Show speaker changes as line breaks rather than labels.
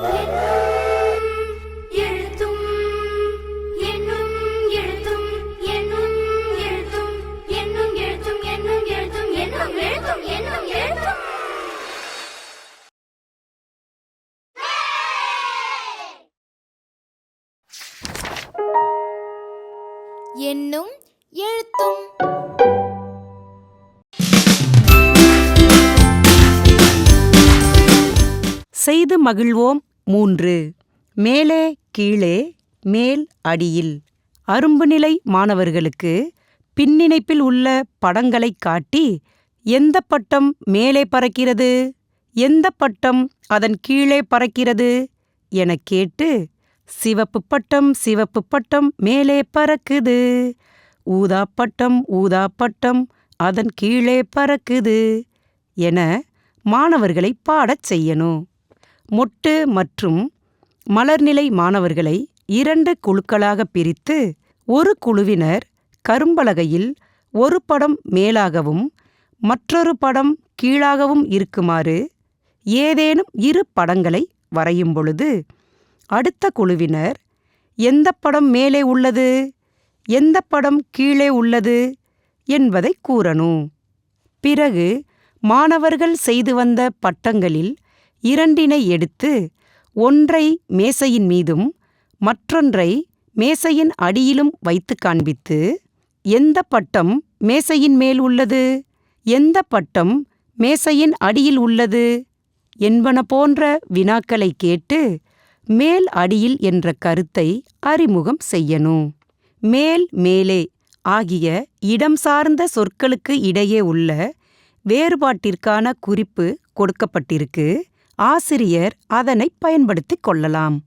என்னும் என்னும் எழுத்தும்
செய்து மகிழ்வோம். மூன்று. மேலே கீழே மேல் அடியில். அரும்புநிலை மாணவர்களுக்கு பின்னிணைப்பில் உள்ள படங்களைக் காட்டி எந்த பட்டம் மேலே பறக்கிறது? எந்த பட்டம் அதன் கீழே பறக்கிறது? எனக் கேட்டு சிவப்பு பட்டம் சிவப்பு பட்டம் மேலே பறக்குது. ஊதா பட்டம் ஊதா பட்டம் அதன் கீழே பறக்குது. என மாணவர்களை பாடச் செய்யணும். மொட்டு மற்றும் மலர்நிலை மாணவர்களை இரண்டு குழுக்களாக பிரித்து ஒரு குழுவினர் கரும்பலகையில் ஒரு படம் மேலாகவும் மற்றொரு படம் கீழாகவும் இருக்குமாறு ஏதேனும் இரு படங்களை வரையும் பொழுது அடுத்த குழுவினர் எந்த படம் மேலே உள்ளது? எந்த படம் கீழே உள்ளது? என்பதை கூறணும். பிறகு மாணவர்கள் செய்து வந்த பட்டங்களில் இரண்டினை எடுத்து ஒன்றை மேசையின் மீதும் மற்றொன்றை மேசையின் அடியிலும் வைத்து காண்பித்து எந்த பட்டம் மேசையின் மேல் உள்ளது? எந்த பட்டம் மேசையின் அடியில் உள்ளது? என்பன போன்ற வினாக்களை கேட்டு மேல் அடியில் என்ற கருத்தை அறிமுகம் செய்யணும். மேல் மேலே ஆகிய இடம் சார்ந்த சொற்களுக்கு இடையே உள்ள வேறுபாட்டிற்கான குறிப்பு கொடுக்கப்பட்டிருக்கு. ஆசிரியர் அதனை பயன்படுத்திக் கொள்ளலாம்.